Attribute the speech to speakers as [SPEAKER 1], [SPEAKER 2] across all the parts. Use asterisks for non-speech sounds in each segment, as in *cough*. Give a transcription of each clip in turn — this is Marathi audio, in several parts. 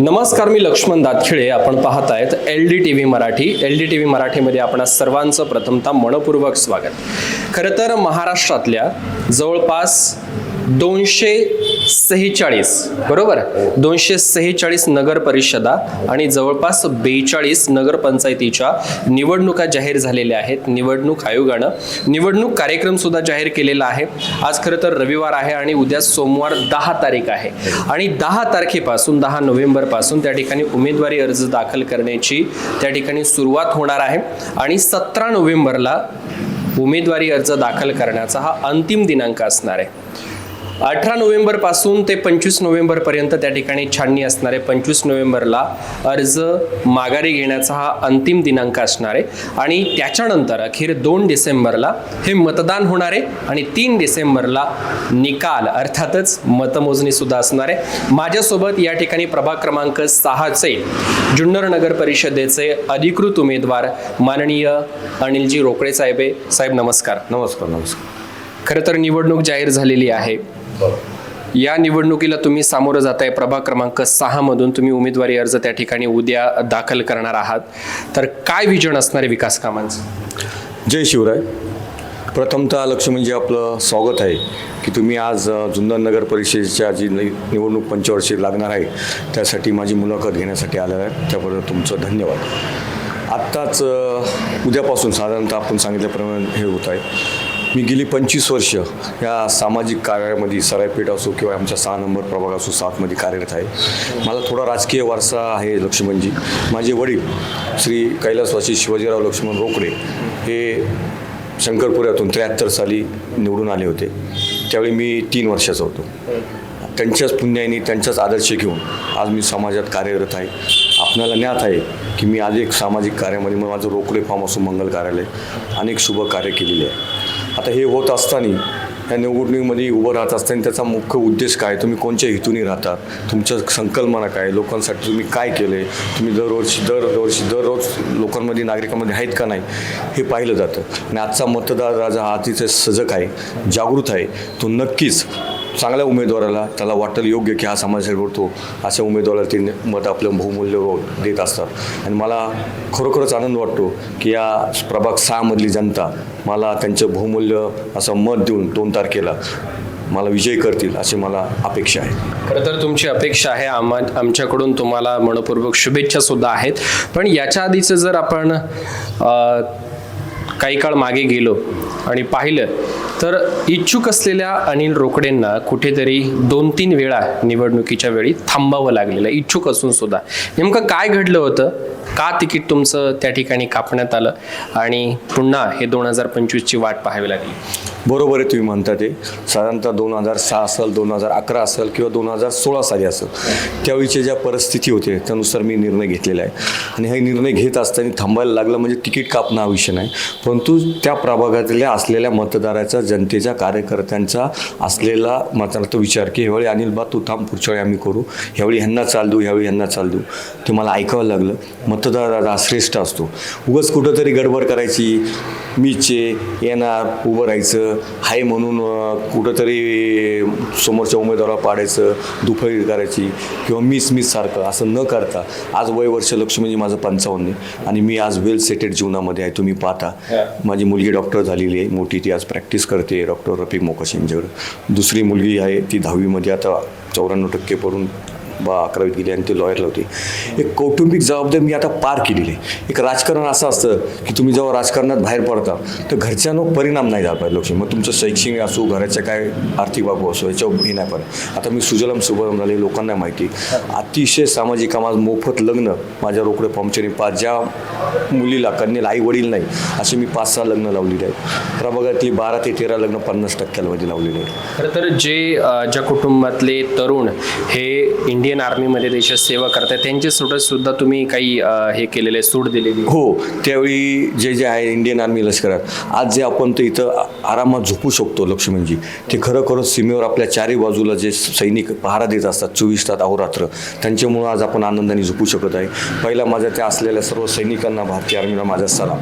[SPEAKER 1] नमस्कार मी लक्ष्मण दातखिळे. आपण पाहत आहेत L D T V Marathi. L D T V मराठीमध्ये आपण सर्वांचं प्रथमतः मनपूर्वक स्वागत. खरं तर महाराष्ट्रातल्या जवळपास दोनशे सेहेचाळीस बरोबर? दोनशे सेहेचाळीस नगर परिषदा आणि जवळपास बेचाळीस नगरपंचायतीच्या निवडणुका जाहीर झालेल्या आहेत. निवडणूक आयोगानं निवडणूक कार्यक्रम सुद्धा जाहीर केलेला आहे. आज खरं तर रविवार आहे आणि उद्या सोमवार दहा तारीख आहे. आणि दहा तारखेपासून दहा नोव्हेंबरपासून त्या ठिकाणी उमेदवारी अर्ज दाखल करण्याची त्या ठिकाणी सुरुवात होणार आहे. आणि सतरा नोव्हेंबरला उमेदवारी अर्ज दाखल करण्याचा हा अंतिम दिनांक असणार आहे. अठरा नोव्हेंबरपासून ते पंचवीस नोव्हेंबर पर्यंत त्या ठिकाणी छाननी असणार आहे पंचवीस नोव्हेंबरला अर्ज माघारी घेण्याचा हा अंतिम दिनांक असणार आहे. आणि त्याच्यानंतर अखेर दोन डिसेंबरला हे मतदान होणार आहे आणि तीन डिसेंबरला निकाल अर्थातच मतमोजणी सुद्धा असणार आहे. माझ्यासोबत या ठिकाणी प्रभाग क्रमांक सहाचे जुन्नर नगर परिषदेचे अधिकृत उमेदवार माननीय अनिलजी रोकडे साहेब साहेब नमस्कार.
[SPEAKER 2] नमस्कार नमस्कार.
[SPEAKER 1] खरं तर निवडणूक जाहीर झालेली आहे. या निवडणुकीला तुम्ही सामोरं जाताय. प्रभाग क्रमांक सहा मधून तुम्ही उमेदवारी अर्ज त्या ठिकाणी उद्या दाखल करणार आहात. तर काय विजन असणार आहे विकास कामांचं?
[SPEAKER 2] जय शिवराय. प्रथमतः लक्ष म्हणजे आपलं स्वागत आहे की तुम्ही आज जुन्नर नगर परिषदेच्या जी निवडणूक पंचवार्षिक लागणार आहे त्यासाठी माझी मुलाखत घेण्यासाठी आलेलं आहे. त्याबद्दल तुमचं धन्यवाद. आत्ताच उद्यापासून साधारणतः आपण सांगितल्याप्रमाणे हे होत आहे. मी गेली पंचवीस वर्ष या सामाजिक कार्यामध्ये सरायपेठ असो किंवा आमच्या सहा नंबर प्रभाग असो सातमध्ये कार्यरत आहे. मला थोडा राजकीय वारसा आहे लक्ष्मणजी. माझे वडील श्री कैलासवासी शिवाजीराव लक्ष्मण रोकडे हे शंकरपुऱ्यातून त्र्याहत्तर साली निवडून आले होते. त्यावेळी मी तीन वर्षाचा होतो. त्यांच्याच पुण्याने त्यांचाच आदर्श घेऊन आज मी समाजात कार्यरत आहे. आपणाला ज्ञात आहे की मी आज एक सामाजिक कार्यामध्ये मग माझं रोकडे फार्म असो मंगल कार्यालय अनेक शुभ कार्य केलेले आहे. आता हे होत असताना या निवडणुकीमध्ये उभं राहत असताना त्याचा मुख्य उद्देश काय? तुम्ही कोणत्या हेतूने राहता? तुमचं संकल्पना काय? लोकांसाठी तुम्ही काय केलं आहे तुम्ही दरवर्षी दरवर्षी दररोज लोकांमध्ये नागरिकांमध्ये आहेत का नाही? हे पाहिलं जातं. आणि आजचा मतदार राजा हा अतिशय सजग आहे जागृत आहे. तो नक्कीच चांगल्या उमेदवाराला त्याला वाटेल योग्य की हा समाजासाठी होतो. अशा उमेदवाराला ते मत आपलं बहुमूल्य देत असतात. आणि मला खरोखरच आनंद वाटतो की या प्रभाग सहामधली जनता मला त्यांचं बहुमूल्य असं मत देऊन दोन तारखेला मला विजय करतील अशी मला अपेक्षा आहे.
[SPEAKER 1] खरं तर तुमची अपेक्षा आहे आम्हा आमच्याकडून तुम्हाला मनपूर्वक शुभेच्छा सुद्धा आहेत. पण याच्या आधीचं जर आपण काही काळ मागे गेलो आणि पाहिलं तर इच्छुक असलेल्या अनिल रोकडेंना कुठेतरी दोन तीन वेळा निवडणुकीच्या वेळी थांबावं लागलेलं इच्छुक असून सुद्धा. नेमकं काय घडलं होतं? का तिकीट तुमचं त्या ठिकाणी कापण्यात आलं? आणि पुन्हा हे दोन हजार पंचवीसची वाट पाहावी लागली.
[SPEAKER 2] बरोबर आहे तुम्ही म्हणता ते. साधारणतः दोन हजार सहा असेल दोन हजार अकरा असेल किंवा दोन हजार सोळा साली असेल त्यावेळीच्या ज्या परिस्थिती होते त्यानुसार मी निर्णय घेतलेला आहे. आणि हे निर्णय घेत असताना थांबायला लागलं म्हणजे तिकीट कापणं हा विषय नाही. परंतु त्या प्रभागातल्या असलेल्या मतदाराचा जनतेच्या कार्यकर्त्यांचा असलेला मतदाराचा विचार की ह्यावेळी अनिल बा तू थांब पुढच्या वेळी आम्ही करू. ह्यावेळी ह्यांना चाल देऊ ह्यावेळी ह्यांना चाल देऊ. ते मला ऐकावं लागलं. मतदार हा श्रेष्ठ असतो. उगाच कुठंतरी गडबड करायची. मीचे येणार उभं राहायचं. हाय म्हणून कुठंतरी समोरच्या उमेदवाराला पाडायचं दुफळी करायची किंवा मिस मिस सारखं असं न करता. आज वय वर्ष लक्ष म्हणजे माझं पंचावन्न आहे आणि मी आज वेल सेटेड जीवनामध्ये आहे. तुम्ही पाहता. माझी मुलगी डॉक्टर झालेली आहे मोठी ती आज प्रॅक्टिस करते डॉक्टर रफिक मोकाश यांच्याकडं दुसरी मुलगी आहे ती दहावीमध्ये आता चौऱ्याण्णव टक्के पडून बा अकरावीत गेली आणि ते लॉयरला होते. एक कौटुंबिक जबाबदारी मी आता पार केलेली आहे. एक राजकारण असं असतं की तुम्ही जेव्हा राजकारणात बाहेर पडता तर घरच्यांवर परिणाम नाही झाला पाहिजे लक्ष मग तुमचं शैक्षणिक असो घराच्या काय आर्थिक बाबू असो याच्यावर हे नाही पाहिजे आता मी सुजलम सुभलम झाले लोकांना माहिती अतिशय सामाजिक कामात मोफत लग्न माझ्या रोकडे पंक्चरी पाच ज्या मुलीला कन्येला आई वडील नाही असे मी पाच सहा लग्न लावलेली आहेत. प्रभागातली बारा ते तेरा लग्न पन्नास टक्क्यामध्ये लावलेली आहेत.
[SPEAKER 1] खरं तर जे ज्या कुटुंबातले तरुण हे इंडियन आर्मीमध्ये देशात सेवा करताय. त्यांचे सुद्धा सुद्धा तुम्ही काही हे केलेले सूट दिलेली?
[SPEAKER 2] हो त्यावेळी जे जे आहे इंडियन आर्मी लष्करात आज जे आपण ते इथं आरामात झोपू शकतो लक्ष्मणजी. ते खरोखरच सीमेवर आपल्या चारही बाजूला जे सैनिक पहारा देत असतात चोवीस तास अहोरात्र त्यांच्यामुळं आज आपण आनंदाने झोपू शकत आहे. पहिला माझ्या त्या असलेल्या सर्व सैनिकांना भारतीय आर्मीला माझा सलाम.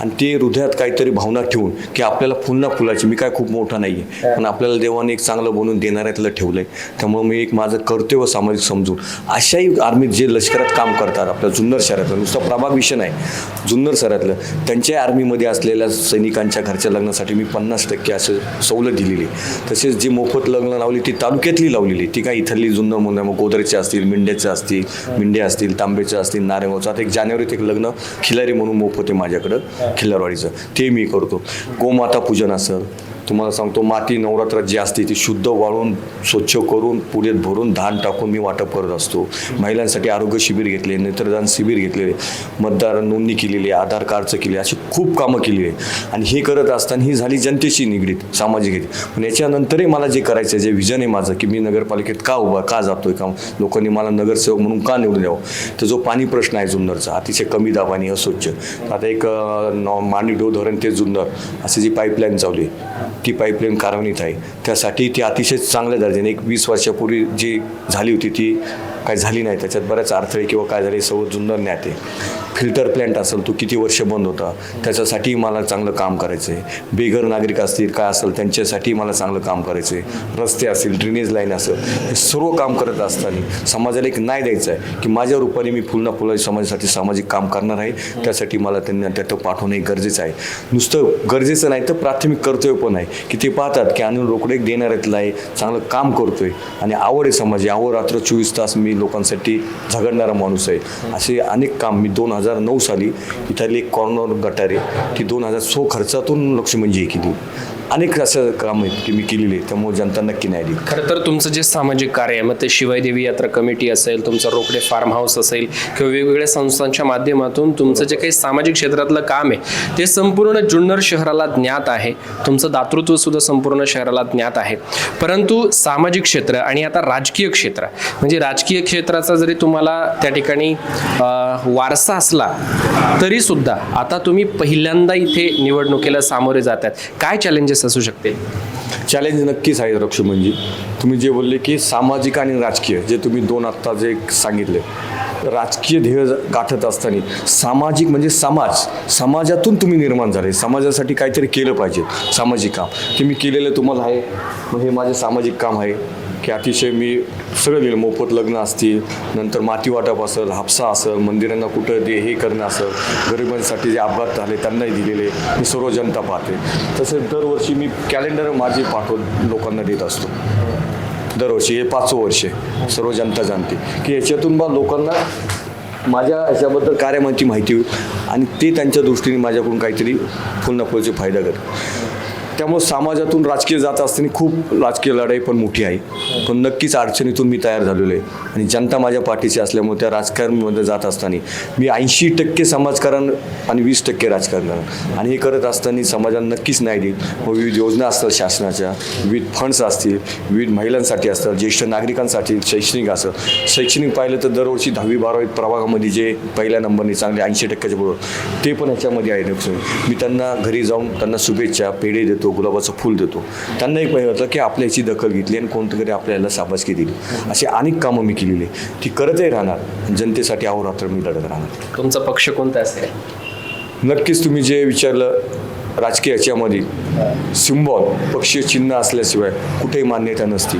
[SPEAKER 2] आणि ते हृदयात काहीतरी भावना ठेवून की आपल्याला पुन्हा फुलाची मी काय खूप मोठा नाही आहे पण आपल्याला देवाने एक चांगलं बनवून देणाऱ्यातलं ठेवलं आहे त्यामुळे मी एक माझं कर्तव्य सामाजिक समजून. अशाही आर्मीत जे लष्करात काम करतात आपल्या जुन्नर शहरातलं नुसतं प्रभाग विषय नाही जुन्नर शहरातलं त्यांच्या आर्मीमध्ये असलेल्या सैनिकांच्या घरच्या लग्नासाठी मी पन्नास टक्के असं सवलत दिलेली तसेच जी मोफत लग्न लावली ती तालुक्यातली लावलेली. ती काय इथली जुन्नर मुलं मग गोदरेचे असतील मिंड्याचे असतील मिंडे असतील तांबेचे असतील नारेगावचं. आता एक जानेवारीत एक लग्न खिलारी म्हणून मोफत आहे माझ्याकडं खिलारवाडीचं. ते मी करतो. गोमाता पूजन असेल तुम्हाला सांगतो माती नवरात्रात जी असते ती शुद्ध वाळून स्वच्छ करून पुढेत भरून धान टाकून मी वाटप करत असतो. महिलांसाठी आरोग्य शिबिर घेतले नेत्रदान शिबिर घेतलेले मतदार नोंदणी केलेली आहे आधार कार्डचं केले अशी खूप कामं केली. आहे आणि हे करत असताना ही झाली जनतेशी निगडीत सामाजिक आहे पण याच्यानंतरही मला जे करायचं आहे जे विजन आहे माझं की मी नगरपालिकेत का उभा का जातोय का लोकांनी मला नगरसेवक म्हणून का निवडून द्यावं? तर जो पाणी प्रश्न आहे जुन्नरचा अतिशय कमी दाबाने अस्वच्छ. आता एक नॉ- मांडी डो धरण ते जुन्नर असे जी पाईपलाईन चालली ती पाईपलाईन कारवणीत आहे. त्यासाठी ती अतिशय चांगल्या दर्जाने एक वीस वर्षापूर्वी जी झाली होती ती काय झाली नाही. त्याच्यात बऱ्याच अडथळे किंवा काय झाले सर्व जुन्नर ज्ञात फिल्टर प्लॅन्ट असेल तो किती वर्ष बंद होता त्याच्यासाठी मला चांगलं काम करायचं आहे बेघर नागरिक असतील काय असेल त्यांच्यासाठी मला चांगलं काम करायचं आहे रस्ते असतील ड्रेनेज लाईन असेल हे सर्व काम करत असताना समाजाला एक नाही द्यायचं आहे की माझ्या रूपाने मी फुलना फुला समाजासाठी सामाजिक काम करणार आहे. त्यासाठी मला त्यांना त्यात पाठवणं हे गरजेचं आहे. नुसतं गरजेचं नाही तर प्राथमिक कर्तव्य पण आहे की ते पाहतात की अनिल रोकडे एक देणाऱ्यातला आहे चांगलं काम करतोय आणि आवड आहे समाज आवड रात्र चोवीस तास मी लोकांसाठी झगडणारा माणूस आहे. असे अनेक काम मी दोन हजार हजार नऊ साली इथली एक कॉर्नर गटारे ती दोन हजार सो खर्चातून लक्ष्मणजी केली. अनेक असं काम आहेत की मी केलेली आहे त्यामुळे जनता नक्की नाही दिली
[SPEAKER 1] खरं तर तुमचं जे सामाजिक कार्य आहे मग ते शिवाय देवी यात्रा कमिटी असेल तुमचं रोकडे फार्म हाऊस असेल किंवा वेगवेगळ्या संस्थांच्या माध्यमातून तुमचं जे काही सामाजिक क्षेत्रातलं काम आहे ते संपूर्ण जुन्नर शहराला ज्ञात आहे. तुमचं दातृत्व सुद्धा संपूर्ण शहराला ज्ञात आहे. परंतु सामाजिक क्षेत्र आणि आता राजकीय क्षेत्र म्हणजे राजकीय क्षेत्राचा जरी तुम्हाला त्या ठिकाणी वारसा असला तरी सुद्धा आता तुम्ही पहिल्यांदा इथे निवडणुकीला सामोरे जातात काय चॅलेंजेस असू शकते.
[SPEAKER 2] चॅलेंज नक्कीच आहे रक्षुमनजी म्हणजे. तुम्ही जे बोलले की सामाजिक आणि राजकीय जे तुम्ही दोन आत्ता जे सांगितले राजकीय ध्येय गाठत असताना सामाजिक म्हणजे समाज. समाजातून तुम्ही निर्माण झाले. समाजासाठी काहीतरी केलं पाहिजे. सामाजिक काम. ते मी केलेलं तुम्हाला आहे. मग हे माझे सामाजिक काम आहे. की अतिशय मी सगळं दिलं मोफत लग्न असतील नंतर माती वाटप असेल हापसा असेल मंदिरांना कुठं दे हे करणं असेल गरिबांसाठी जे अपघात झाले त्यांनाही दिलेले मी सर्व जनता पाहते. तसेच दरवर्षी मी कॅलेंडर माझे पाठवून लोकांना देत असतो. दरवर्षी हे पाचवं वर्ष सर्व जनता जाणते. की याच्यातून बा लोकांना माझ्या याच्याबद्दल कार्यामाची माहिती होईल आणि ते त्यांच्या दृष्टीने माझ्याकडून काहीतरी फुलनाफुलचे फायदा करतील त्यामुळे समाजातून राजकीय जात असताना खूप राजकीय लढाई पण मोठी आहे. पण नक्कीच अडचणीतून मी तयार झालेलो आहे. आणि जनता माझ्या पाठीची असल्यामुळे त्या राजकारणामध्ये जात असताना मी ऐंशी टक्के समाजकारण आणि वीस टक्के राजकारण आणि हे करत असताना समाजाला नक्कीच नाही देईल. मग विविध योजना असतात शासनाच्या विविध फंड्स असतील विविध महिलांसाठी असतात ज्येष्ठ नागरिकांसाठी शैक्षणिक असं. शैक्षणिक पाहिलं तर दरवर्षी दहावी बारावी प्रभागामध्ये जे पहिल्या नंबरने चांगले ऐंशी टक्क्याच्या बरोबर ते पण ह्याच्यामध्ये आहे. लक्ष्मी मी त्यांना घरी जाऊन त्यांना शुभेच्छा पेढे देतो. गुलाबाचं फूल देतो. त्यांनाही पाहिजे होतं की आपल्या याची दखल घेतली आणि कोणतरी आपल्याला शाबासकी दिली. अशी अनेक कामं मी केलेली. ती करतही राहणार जनतेसाठी अहोरात्र मी लढत राहणार.
[SPEAKER 1] तुमचा पक्ष कोणता असेल?
[SPEAKER 2] नक्कीच तुम्ही जे विचारलं राजकीय याच्यामध्ये सिम्बॉल पक्षीय चिन्ह असल्याशिवाय कुठेही मान्यता नसती.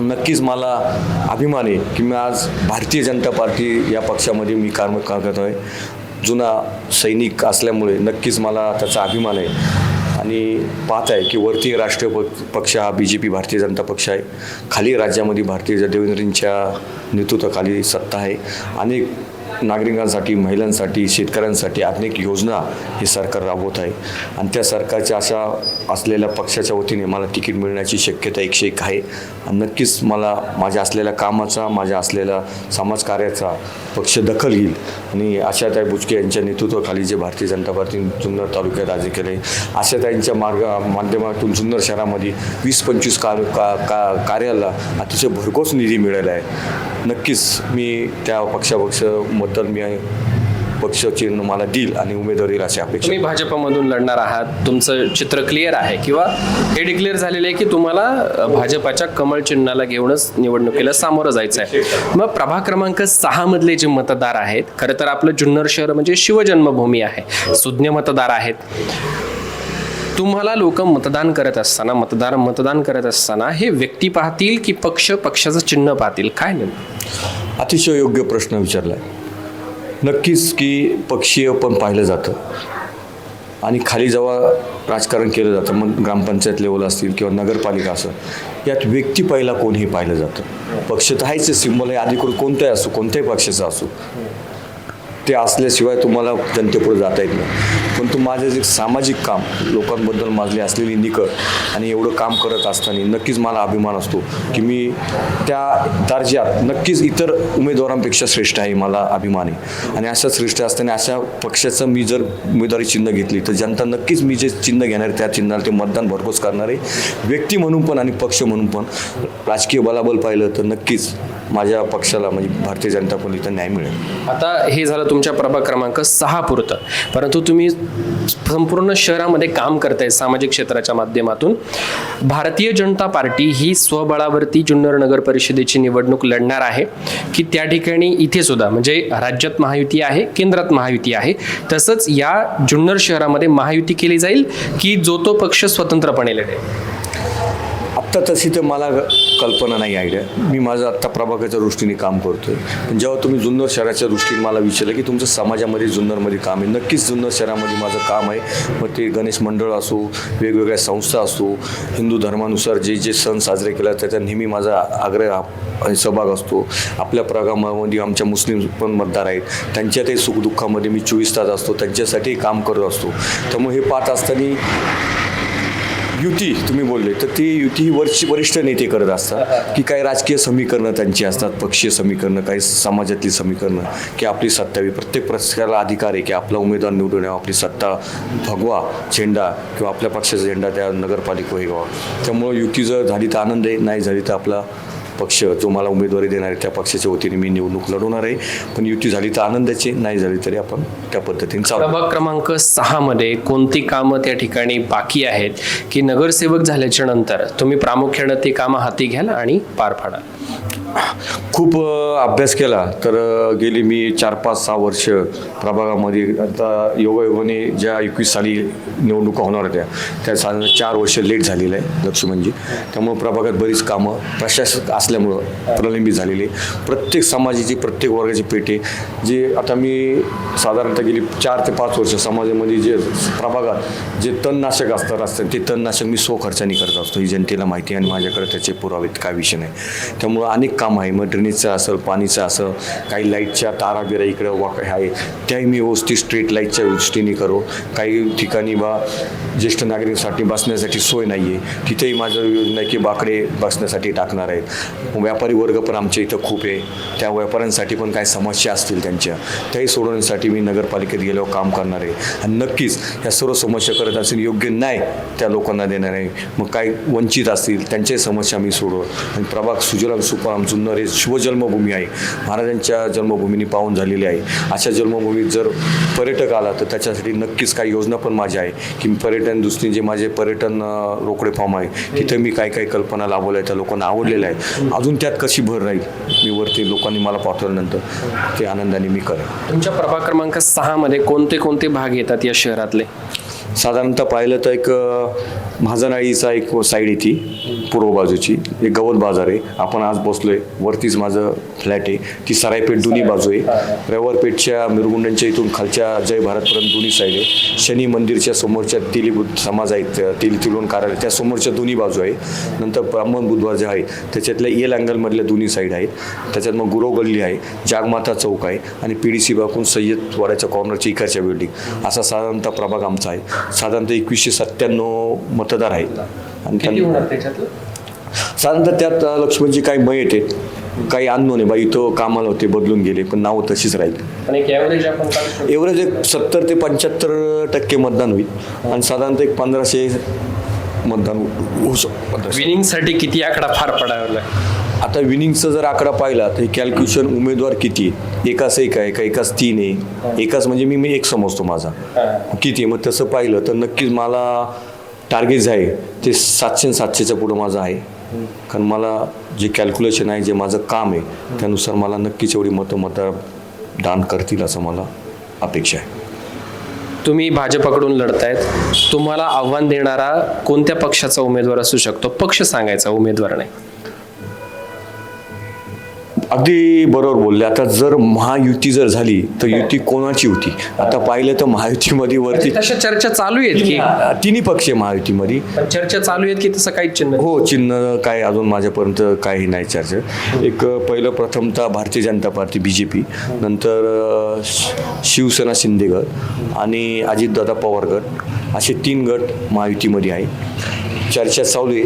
[SPEAKER 2] नक्कीच मला अभिमान आहे की मी आज भारतीय जनता पार्टी या पक्षामध्ये मी काम करत आहे. जुना सैनिक असल्यामुळे नक्कीच मला त्याचा अभिमान आहे. आणि पाहत आहे की वरती राष्ट्रीय प- पक्ष हा B J P Bharatiya Janata पक्ष आहे. खाली राज्यामध्ये भारतीय ज- देवेंद्रजींच्या नेतृत्वाखाली सत्ता आहे. अनेक नागरिकांसाठी महिलांसाठी शेतकऱ्यांसाठी अनेक योजना हे सरकार राबवत आहे. आणि त्या सरकारच्या अशा असलेल्या पक्षाच्या वतीने मला तिकीट मिळण्याची शक्यता एकशे एक आहे. आणि नक्कीच मला माझ्या असलेल्या कामाचा माझ्या असलेल्या समाजकार्याचा पक्ष दखल घेईल. आणि आशाताई बुचके यांच्या नेतृत्वाखाली जे भारतीय जनता पार्टी जुन्नर तालुक्यात राज्य केले आशाताईंच्या मार्ग माध्यमातून जुन्नर शहरामध्ये वीस पंचवीस कार का का कार्याला अतिशय भरघोस निधी मिळाला आहे. नक्कीच मी त्या पक्षापक्ष मतदान मी पक्ष चिन्ह मला देईल आणि उमेदवार येईल अशी अपेक्षा.
[SPEAKER 1] तुम्ही भाजपमधून लढणार आहात. तुमचं चित्र क्लिअर आहे किंवा हे डिक्लेअर झालेलं आहे की तुम्हाला भाजपाच्या कमळ चिन्हाला घेऊनच निवडणुकीला सामोरं जायचं आहे. मग प्रभाग क्रमांक सहा मधले जे मतदार आहेत खरं तर आपलं जुन्नर शहर म्हणजे शिवजन्मभूमी आहे. सुज्ञ मतदार आहेत. तुम्हाला लोक मतदान करत असताना मतदार मतदान करत असताना हे व्यक्ती पाहतील की पक्ष पक्षाचं चिन्ह पाहतील? काय नेमकं?
[SPEAKER 2] अतिशय योग्य प्रश्न विचारला आहे नक्कीच की पक्षीय पण पाहिलं जातं. आणि खाली जेव्हा राजकारण केलं जातं मग ग्रामपंचायत लेवल असतील किंवा नगरपालिका असं यात व्यक्ती पहिला कोण हे पाहिलं जातं. पक्ष तर आहेच सिंबल आहे अधिकृत कोणताही असो कोणत्याही पक्षाचा असो. ते असल्याशिवाय तुम्हाला जनतेपुढे जाता येत नाही. पण तू माझं जे सामाजिक काम लोकांबद्दल माझली असलेली निकड आणि एवढं काम करत असताना नक्कीच मला अभिमान असतो की मी त्या दर्जात नक्कीच इतर उमेदवारांपेक्षा श्रेष्ठ आहे मला अभिमान आहे. आणि अशा श्रेष्ठ असताना अशा पक्षाचं मी जर उमेदवारी चिन्ह घेतली तर जनता नक्कीच मी जे चिन्ह घेणार आहे त्या चिन्हाला ते मतदान भरघोस करणार आहे. व्यक्ती म्हणून पण आणि पक्ष म्हणून पण राजकीय बलाबल पाहिलं तर नक्कीच माझ्या पक्षाला म्हणजे भारतीय जनता पार्टीला न्याय मिळेल.
[SPEAKER 1] आता हे झालं तुमच्या प्रभाग क्रमांक सहा पुरतं. परंतु तुम्ही संपूर्ण शहरामध्ये काम करताय सामाजिक क्षेत्राच्या माध्यमातून. भारतीय जनता पार्टी ही स्वबळावरती जुन्नर नगर परिषदेची निवडणूक लढणार आहे. की त्या ठिकाणी इथे सुद्धा म्हणजे राज्यात महायुती आहे केंद्रात महायुती आहे. तसंच या जुन्नर शहरामध्ये महायुती केली जाईल की जो तो पक्ष स्वतंत्रपणे लढेल.
[SPEAKER 2] आत्ता तशी तर मला कल्पना नाही आयडिया. मी माझं आत्ता प्रभागाच्या दृष्टीने काम करतोय. पण जेव्हा तुम्ही जुन्नर शहराच्या दृष्टीने मला विचारलं की तुमचं समाजामध्ये जुन्नरमध्ये काम आहे नक्कीच जुन्नर शहरामध्ये माझं काम आहे. मग ते गणेश मंडळ असो वेगवेगळ्या संस्था असो हिंदू धर्मानुसार जे जे सण साजरे केले जातात, त्याचा नेहमी माझा आग्रह हा- सहभाग असतो. आपल्या प्रभागामध्ये आमच्या मुस्लिम पण मतदार आहेत. त्यांच्यातही सुखदुःखामध्ये मी चोवीस तास असतो. त्यांच्यासाठी काम करत असतो. त्यामुळे हे पाहत असताना युती तुम्ही बोलले तर ती युती ही वरची वरिष्ठ नेते करत असतात की काही राजकीय समीकरणं त्यांची असतात पक्षीय समीकरणं काही समाजातली समीकरणं की आपली सत्तावी प्रत्येक पक्षाला अधिकार आहे की आपला उमेदवार निवडून यावा आपली सत्ता भगवा झेंडा किंवा आपल्या पक्षाचा झेंडा त्या नगरपालिका घ्यावा त्यामुळं युती जर झाली तर आनंद आहे नाही झाली तर आपला पक्ष जो मला उमेदवारी देणार आहे त्या पक्षाच्या वतीने मी निवडणूक लढवणार आहे. पण युती झाली तर आनंदाची नाही झाली तरी आपण त्या पद्धतीने
[SPEAKER 1] प्रभाग क्रमांक सहा मध्ये कोणती कामं त्या ठिकाणी बाकी आहेत की नगरसेवक झाल्याच्यानंतर तुम्ही प्रामुख्यानं ती कामं हाती घ्याल आणि पार पाडाल?
[SPEAKER 2] खूप अभ्यास केला तर गेली मी चार पाच सहा वर्ष प्रभागामध्ये आता योगायोगाने ज्या एकवीस साली निवडणुका होणार होत्या त्या साधारण चार वर्ष लेट झालेलं आहे लक्ष्मणजी. त्यामुळं प्रभागात बरीच कामं प्रशासक असल्यामुळं प्रलंबित झालेली आहे. प्रत्येक समाजाची प्रत्येक वर्गाची पेटे जे आता मी साधारणतः गेली चार ते पाच वर्ष समाजामध्ये जे प्रभागात जे तणनाशक असतात असतात ते तणनाशक मी स्वखर्चाने करत असतो. ही जनतेला माहिती आणि माझ्याकडे त्याचे पुरावेत काय विषय नाही. त्यामुळं अनेक काम आहे. मग ड्रेनेजचं असेल पाणीचं असं काही लाईटच्या तारा बिरा इकडं वाक आहे. त्याही मी व्यवस्थित स्ट्रीट लाईटच्या दृष्टीने करो. काही ठिकाणी बा ज्येष्ठ नागरिकांसाठी बसण्यासाठी सोय नाही आहे तिथेही माझं योजना आहे की बाकडे बसण्यासाठी टाकणार आहेत. व्यापारी वर्ग पण आमच्या इथं खूप आहे. त्या व्यापाऱ्यांसाठी पण काय समस्या असतील त्यांच्या. त्याही सोडवण्यासाठी मी नगरपालिकेत गेल्यावर काम करणार आहे. आणि नक्कीच या सर्व समस्या करत असेल योग्य न्याय त्या लोकांना देणार आहे. मग काय वंचित असतील त्यांच्याही समस्या मी सोडव आणि प्रभाग सुजलाम सुफलाम जुन्नर हे शिवजन्मभूमी आहे. महाराजांच्या जन्मभूमीने पाहून झालेली आहे. अशा जन्मभूमीत जर पर्यटक आला तर त्याच्यासाठी नक्कीच काही योजना पण माझ्या आहे. की पर्यटन दृष्टीने जे माझे पर्यटन रोकडे फॉर्म आहे तिथं मी काय काय कल्पना लाभवल्या त्या लोकांना आवडलेल्या आहे अजून त्यात कशी भर राहील? मी वरती लोकांनी मला पाठवल्यानंतर ते आनंदाने मी करेन.
[SPEAKER 1] तुमच्या प्रभाग क्रमांक सहा मध्ये कोणते कोणते भाग येतात या शहरातले?
[SPEAKER 2] साधारणतः पाहिलं तर एक महाजनाळीचा एक साईड येते पूर्व बाजूची. एक गवत बाजार आहे. आपण आज बसलो आहे वरतीच माझं फ्लॅट आहे. ती सरायपेठ दोन्ही बाजू आहे. रविवारपेठच्या मिरगुंडांच्या इथून खालच्या जय भारतपर्यंत दोन्ही साईड आहे. शनी मंदिरच्या समोरच्या तेली समाज आहेत तेली तिलवण कार्यालय त्या समोरच्या दोन्ही बाजू आहे. नंतर ब्राह्मण बुधवार जे आहे त्याच्यातल्या एल अँगलमधल्या दोन्ही साईड आहेत. त्याच्यात मग गुरव गल्ली आहे जागमाता चौक आहे आणि पी डी सी बाकून सय्यद वाड्याच्या कॉर्नरच्या इकडच्या बिल्डिंग असा साधारणतः प्रभाग आमचा आहे. साधारणतः एकवीसशे सत्त्याण्णव मतदार आहेत आणि साधारणतः त्यात लक्ष्मणजी काही मयत आहेत काही अननोन आहे. बा इथं कामाला होते बदलून गेले पण नावं तशीच राहील.
[SPEAKER 1] आणि एक ॲव्हरेज आपण काढू शकतो.
[SPEAKER 2] एवढंच एक सत्तर ते पंच्याहत्तर टक्के मतदान होईल. आणि साधारणतः एक पंधराशे मतदान होऊ शकतं
[SPEAKER 1] विनिंगसाठी किती आकडा फार पडावा लागेल?
[SPEAKER 2] आता विनिंगचा जर आकडा पाहिला तर कॅल्क्युलेशन उमेदवार किती आहे? एकाच एक आहे का? एकाच तीन आहे? एकाच म्हणजे मी मी एक समजतो माझा. किती आहे? मग तसं पाहिलं तर नक्कीच मला टार्गेट जे आहे ते सातशे सातशेचं सातशेच्या पुढं माझं आहे. कारण मला जे कॅल्क्युलेशन आहे जे माझं काम आहे त्यानुसार मला नक्कीच एवढी मतं दान करतील असं मला अपेक्षा आहे.
[SPEAKER 1] तुम्ही भाजपकडून लढतायत. तुम्हाला आव्हान देणारा कोणत्या पक्षाचा उमेदवार असू शकतो? पक्ष सांगायचा उमेदवार नाही.
[SPEAKER 2] अगदी बरोबर बोलले. आता जर महायुती जर झाली तर युती कोणाची होती? आता पाहिलं तर महायुतीमध्ये वरती
[SPEAKER 1] तशा चर्चा चालू आहेत की?
[SPEAKER 2] तिन्ही पक्ष महायुतीमध्ये.
[SPEAKER 1] चर्चा चालू आहेत की तसं काहीच चिन्ह? नाही?
[SPEAKER 2] हो चिन्ह काय अजून माझ्यापर्यंत काही नाही चर्चा. एक पहिलं प्रथमतः Bharatiya Janata party B J P नंतर शिवसेना शिंदे गट आणि अजितदादा पवार गट असे तीन गट महायुतीमध्ये आहे. चर्चा चालू आहे.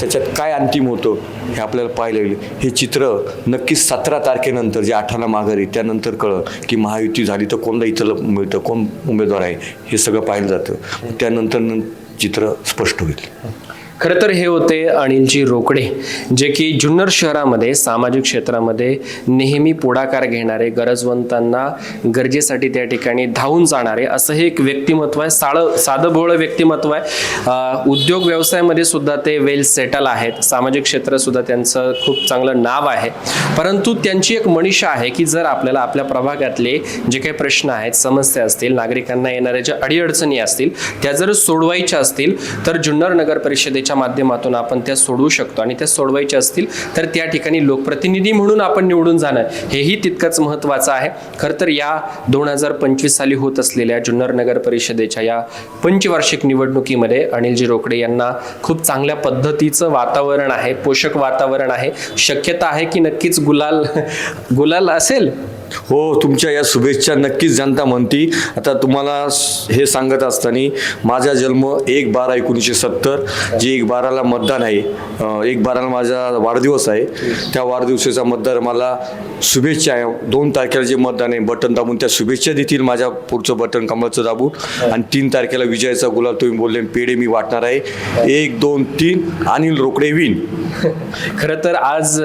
[SPEAKER 2] त्याच्यात काय अंतिम होतं हे आपल्याला पाहायला येईल. हे चित्र नक्कीच सतरा तारखेनंतर जे आठाला माघारी त्यानंतर कळलं की महायुती झाली तर कोणला इथलं मिळतं कोण उमेदवार आहे हे सगळं पाहिलं जातं. त्यानंतर न- चित्र स्पष्ट होईल.
[SPEAKER 1] खरं तर हे होते अनिलजी रोकडे जे की जुन्नर शहरामध्ये सामाजिक क्षेत्रामध्ये नेहमी पुढाकार घेणारे गरजवंतांना गरजेसाठी त्या ठिकाणी धावून जाणारे असं हे एक व्यक्तिमत्व आहे. साळं साधं भोळं व्यक्तिमत्व आहे. उद्योग व्यवसायामध्ये सुद्धा ते वेल सेटल आहेत. सामाजिक क्षेत्र सुद्धा त्यांचं खूप चांगलं नाव आहे. परंतु त्यांची एक मनीषा आहे की जर आपल्याला आपल्या प्रभागातले जे काही प्रश्न आहेत समस्या असतील नागरिकांना येणाऱ्या ज्या अडीअडचणी असतील त्या जर सोडवायच्या असतील तर जुन्नर नगर परिषदेच्या माध्यमातून आपण त्या सोडवू शकतो आणि त्या सोडवायच्या असतील तर त्या ठिकाणी लोकप्रतिनिधी म्हणून आपण निवडून जाणं हेही तितकंच महत्त्वाचं आहे. खरं तर या दोन हजार पंचवीस साली होत असलेल्या जुन्नर नगर परिषदेच्या या पंचवार्षिक निवडणुकीमध्ये अनिलजी रोकडे यांना खूप चांगल्या पद्धतीचं वातावरण आहे पोषक वातावरण आहे. शक्यता आहे की नक्कीच गुलाल गुलाल असेल?
[SPEAKER 2] हो तुमच्या या शुभेच्छा नक्कीच जनता म्हणती. आता तुम्हाला हे सांगत असताना माझा जन्म एक बारा एकोणीसशे सत्तर जे एक बाराला मतदान आहे एक बाराला माझा वाढदिवस आहे. त्या वाढदिवसाचा मतदार मला शुभेच्छा आहे. दोन तारखेला जे मतदान आहे बटन दाबून त्या शुभेच्छा देतील माझ्या पुढचं बटन कमळचं दाबून. आणि तीन तारखेला विजयाचा गुलाल तुम्ही बोलले पेढे मी वाटणार आहे. एक दोन तीन अनिल रोकडे विन *laughs*
[SPEAKER 1] खरं तर आज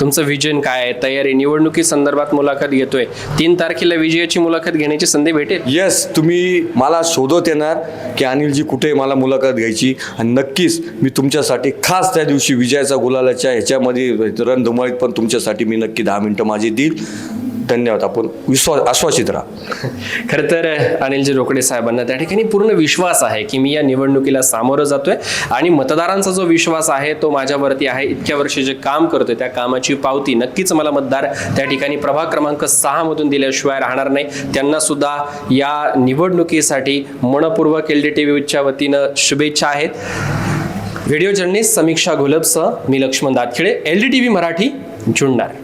[SPEAKER 1] तुमचं विजन काय आहे? तयारी निवडणुकी संदर्भात मुलाखत घेतोय. तीन तारखेला विजयाची मुलाखत घेण्याची संधी भेटेल?
[SPEAKER 2] येस तुम्ही मला शोधत येणार की अनिलजी कुठे मला मुलाखत घ्यायची. आणि नक्कीच मी तुमच्यासाठी खास त्या दिवशी विजयाचा गुलालाच्या ह्याच्यामध्ये रणधुमाळीत पण तुमच्यासाठी मी नक्की दहा मिनटं माझी देईल. धन्यवाद आपण विश्वास आश्वासित राहा. *laughs*
[SPEAKER 1] खरं तर अनिलजी रोकडे साहेबांना त्या ठिकाणी पूर्ण विश्वास आहे की मी या निवडणुकीला सामोरं जातोय आणि मतदारांचा जो विश्वास आहे तो माझ्यावरती आहे. इतक्या वर्ष जे काम करतोय त्या कामाची पावती नक्कीच मला मतदार त्या ठिकाणी प्रभाग क्रमांक सहा मधून दिल्याशिवाय राहणार नाही. त्यांना सुद्धा या निवडणुकीसाठी मनपूर्वक एल डी टी व्हीच्या वतीनं शुभेच्छा आहेत. व्हिडिओ जर्नलिस्ट समीक्षा घोलपसह मी Laxman Datkhile L D T V Marathi Junnar.